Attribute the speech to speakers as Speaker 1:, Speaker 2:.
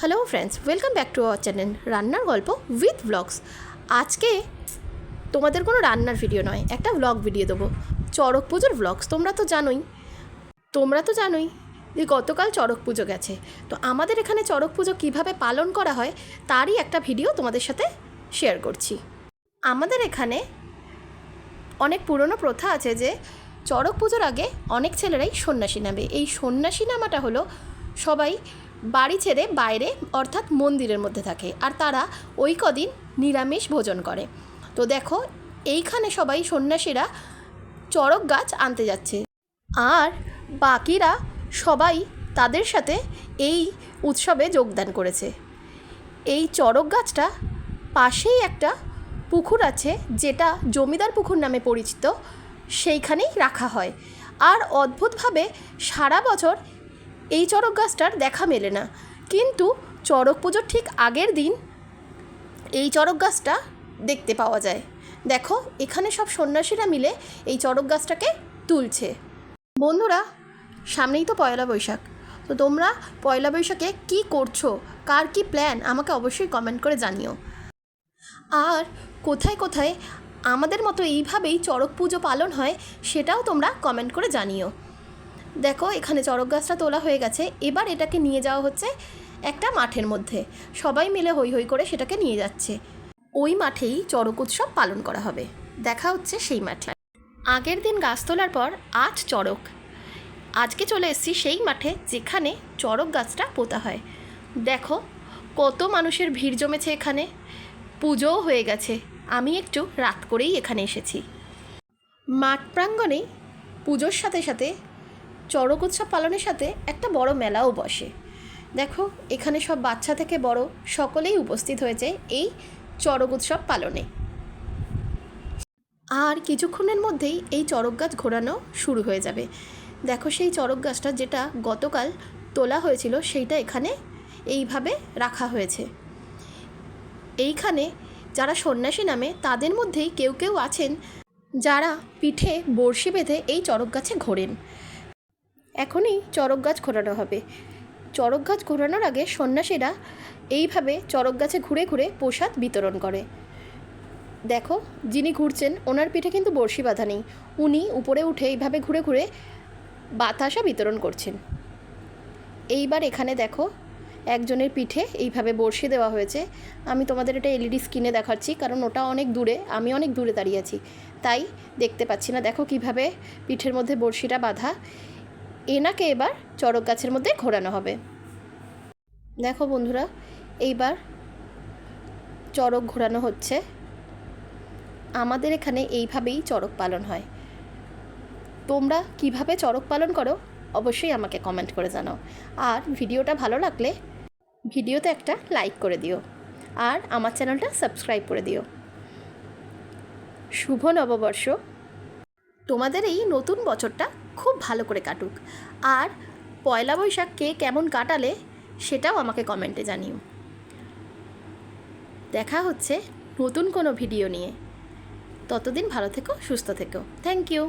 Speaker 1: Hello friends welcome back to our channel রান্নার গল্প with blogs আজকে তোমাদের কোনো রান্নার ভিডিও নয়, একটা ব্লগ ভিডিও দেবো। চড়ক পুজোর ব্লগস তোমরা তো জানোই। তোমরা তো জানোই যে গতকাল চড়ক পুজো গেছে। তো আমাদের এখানে চড়ক পুজো কীভাবে পালন করা হয়, তারই একটা ভিডিও তোমাদের সাথে শেয়ার করছি। আমাদের এখানে অনেক পুরনো প্রথা আছে যে, চড়ক পুজোর আগে অনেক ছেলেরাই সন্ন্যাসী নামে। এই সন্ন্যাসী নামাটা হলো সবাই বাড়ি ছেড়ে বাইরে, অর্থাৎ মন্দিরের মধ্যে থাকে। আর তারা ওই কদিন নিরামিষ ভোজন করে। তো দেখো, এইখানে সবাই সন্ন্যাসীরা চড়ক গাছ আনতে যাচ্ছে। আর বাকিরা সবাই তাদের সাথে এই উৎসবে যোগদান করেছে। এই চড়ক গাছটা পাশেই একটা পুকুর আছে, যেটা জমিদার পুকুর নামে পরিচিত। সেইখানেই রাখা হয়। আর অদ্ভুতভাবে সারা বছর এই চড়ক গাছটার দেখা মেলে না। কিন্তু চড়ক পুজোর ঠিক আগের দিন এই চড়ক গাছটা দেখতে পাওয়া যায়। দেখো, এখানে সব সন্ন্যাসীরা মিলে এই চড়ক গাছটাকে তুলছে। বন্ধুরা, সামনেই তো পয়লা বৈশাখ। তো তোমরা পয়লা বৈশাখে কি করছ? কার কি প্ল্যান আমাকে অবশ্যই কমেন্ট করে জানিও। আর কোথায় কোথায় আমাদের মতো এইভাবেই চড়ক পুজো পালন হয়, সেটাও তোমরা কমেন্ট করে জানিও। দেখো, এখানে চড়ক গাছটা তোলা হয়ে গেছে। এবার এটাকে নিয়ে যাওয়া হচ্ছে একটা মাঠের মধ্যে। সবাই মিলে হই হই করে সেটাকে নিয়ে যাচ্ছে। ওই মাঠেই চড়ক উৎসব পালন করা হবে। দেখা হচ্ছে সেই মাঠে। আগের দিন গাছ তোলার পর আজ চড়ক। আজকে চলে এসেছি সেই মাঠে যেখানে চড়ক গাছটা পোতা হয়। দেখো, কত মানুষের ভিড় জমেছে এখানে। পুজোও হয়ে গেছে। আমি একটু রাত করেই এখানে এসেছি। মাঠ প্রাঙ্গণে পুজোর সাথে সাথে চড়ক উৎসব পালনের সাথে একটা বড় মেলাও বসে। দেখো, এখানে সব বাচ্চা থেকে বড় সকলেই উপস্থিত হয়েছে এই চড়ক উৎসব পালনে। আর কিছুক্ষণের মধ্যেই এই চড়ক গাছ ঘোরানো শুরু হয়ে যাবে। দেখো, সেই চড়ক গাছটা যেটা গতকাল তোলা হয়েছিল সেইটা এখানে এইভাবে রাখা হয়েছে। এইখানে যারা সন্ন্যাসী নামে, তাদের মধ্যেই কেউ কেউ আছেন যারা পিঠে বড়শি বেঁধে এই চড়ক গাছে ঘোরেন। এখনই চড়ক গাছ ঘোরানো হবে। চড়ক গাছ ঘোরানোর আগে সন্ন্যাসীরা এইভাবে চড়ক গাছে ঘুরে ঘুরে প্রসাদ বিতরণ করে। দেখো, যিনি ঘুরছেন, ওনার পিঠে কিন্তু বড়শি বাঁধা নেই। উনি উপরে উঠে এইভাবে ঘুরে ঘুরে বাতাসা বিতরণ করছেন। এইবার এখানে দেখো, একজনের পিঠে এইভাবে বড়শি দেওয়া হয়েছে। আমি তোমাদের এটা এলইডি স্ক্রিনে দেখাচ্ছি, কারণ ওটা অনেক দূরে, আমি অনেক দূরে দাঁড়িয়ে আছি। তাই দেখতে পাচ্ছি না। দেখো কীভাবে পিঠের মধ্যে বড়শিটা বাঁধা। এনাকে এবার চড়ক গাছের মধ্যে ঘোরানো হবে। দেখো বন্ধুরা, এইবার চড়ক ঘোরানো হচ্ছে। আমাদের এখানে এইভাবেই চড়ক পালন হয়। তোমরা কীভাবে চড়ক পালন করো, অবশ্যই আমাকে কমেন্ট করে জানাও। আর ভিডিওটা ভালো লাগলে ভিডিওতে একটা লাইক করে দিও। আর আমার চ্যানেলটা সাবস্ক্রাইব করে দিও। শুভ নববর্ষ। তোমাদের এই নতুন বছরটা খুব ভালো করে কাটুক। আর পয়লা বৈশাখ কে কেমন কাটালে সেটাও আমাকে কমেন্টে জানিও। দেখা হচ্ছে নতুন কোনো ভিডিও নিয়ে। ততদিন ভালো থেকো, সুস্থ থেকো। Thank you.